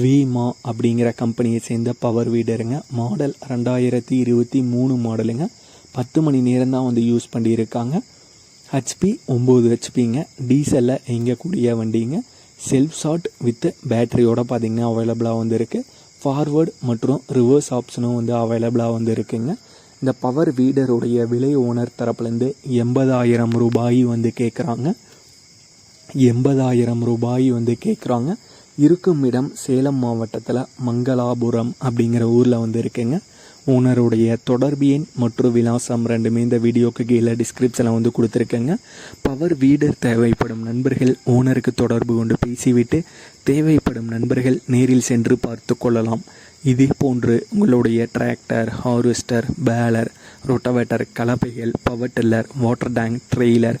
விமா அப்படிங்கிற கம்பெனியை சேர்ந்த பவர் வீடருங்க. மாடல் ரெண்டாயிரத்தி இருபத்தி மூணு மாடலுங்க பத்து மணி நேரம் தான் வந்து யூஸ் பண்ணியிருக்காங்க. ஹெச்பி ஒம்பது ஹெச்பிங்க டீசலில் இயங்கக்கூடிய வண்டிங்க. செல்ஃப் ஷாட் வித் பேட்டரியோடு பார்த்தீங்கன்னா அவைலபிளாக வந்து இருக்குது ஃபார்வர்டு மற்றும் ரிவர்ஸ் ஆப்ஷனும் வந்து அவைலபிளாக வந்து இருக்குங்க. இந்த பவர் வீடருடைய விலை ஓனர் தரப்புலேருந்து எண்பதாயிரம் ரூபாய் வந்து கேட்குறாங்க எண்பதாயிரம் ரூபாய் வந்து கேட்குறாங்க இருக்கும் இடம் சேலம் மாவட்டத்தில் மங்களாபுரம் அப்படிங்கிற ஊரில் வந்து இருக்குங்க. ஓனருடைய தொடர்பு எண் மற்றும் விலாசம் ரெண்டுமே இந்த வீடியோக்கு கீழே டிஸ்கிரிப்ஷனில் வந்து கொடுத்துருக்கேங்க. பவர் வீடர் தேவைப்படும் நண்பர்கள் ஓனருக்கு தொடர்பு கொண்டு பேசிவிட்டு தேவைப்படும் நண்பர்கள் நேரில் சென்று பார்த்து கொள்ளலாம். இதே போன்று உங்களுடைய tractor harvester baler rotavator கலப்பைகள் power tiller water tank trailer